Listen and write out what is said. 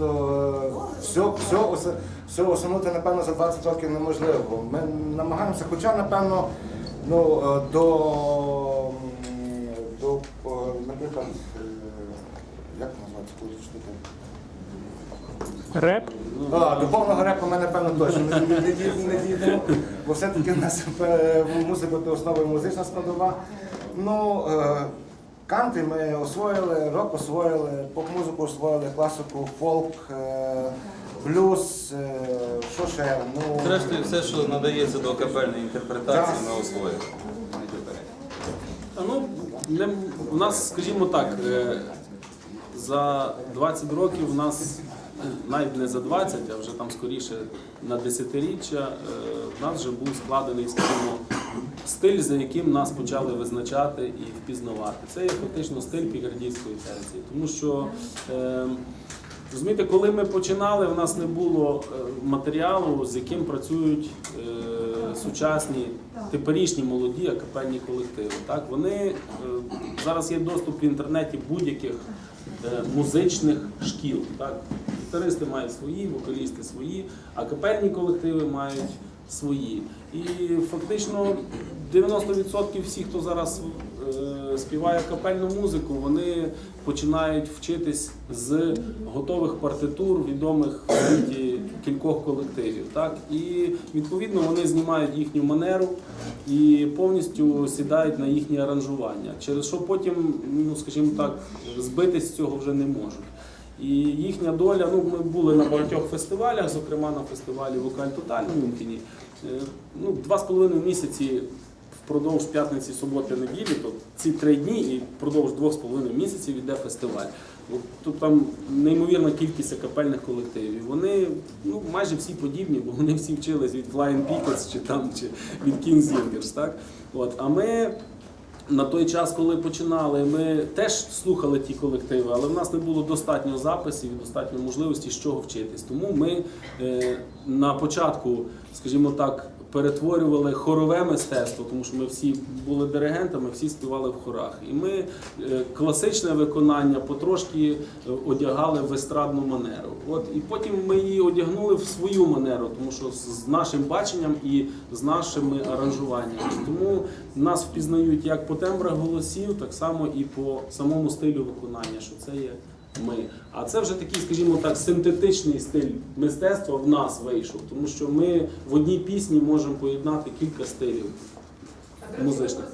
То все, все, все осягнути, напевно, за 20 років неможливо. Ми намагаємося, хоча, напевно, ну, е, до, до е, наприклад, е, як назвати коли штуки? Реп? А, до повного репу ми, напевно, точно не, не, не, дій- не дійдемо, бо все-таки в нас мусить бути основою музична складова. Ну, канти ми освоїли, рок освоїли, поп-музику освоїли, класику, фолк, е, блюз, е, що ще? Ну, Зрештою, все, що надається до капельної інтерпретації, ми освоїли. Ну, для, у нас, скажімо так, е, за 20 років у нас, навіть не за 20, а вже там скоріше на десятиріччя, е, в нас вже був складений, скажімо, стиль, за яким нас почали визначати і впізнавати. Це є фактично стиль пікардійської терції. Тому що е, Розумієте, коли ми починали, у нас не було е, матеріалу, з яким працюють сучасні теперішні молоді акапельні колективи. Так вони зараз є доступ в інтернеті будь-яких музичних шкіл. Так гітаристи мають свої, вокалісти свої, а капельні колективи мають свої. І фактично 90% всіх, хто зараз е, співає капельну музику, вони починають вчитись з готових партитур відомих в світі кількох колективів. Так? І відповідно вони знімають їхню манеру і повністю сідають на їхні аранжування, через що потім, ну скажімо так, збитись з цього вже не можуть. І їхня доля, ну ми були на багатьох фестивалях, зокрема на фестивалі Вокаль Тоталь в Мюнхені. Е, Ну, два з половиною місяці впродовж п'ятниці, суботи, неділі, то ці три дні і впродовж двох з половиною місяців йде фестиваль. Тут там неймовірна кількість акапельних колективів. Вони ну, майже всі подібні, бо вони всі вчились від Flying Pickets чи там чи від King Singers, так? От, а ми на той час, коли починали, ми теж слухали ті колективи, але в нас не було достатньо записів, і достатньо можливості з чого вчитись. Тому ми е, на початку, скажімо так, перетворювали хорове мистецтво, тому що ми всі були диригентами, всі співали в хорах. І ми е, класичне виконання потрошки е, одягали в естрадну манеру. От і потім ми її одягнули в свою манеру, тому що з з нашим баченням і з нашими аранжуваннями. Тому нас впізнають як по тембрах голосів, так само і по самому стилю виконання, що це є ми. А це вже такий, скажімо так, синтетичний стиль мистецтва в нас вийшов, тому що ми в одній пісні можемо поєднати кілька стилів. Музичних.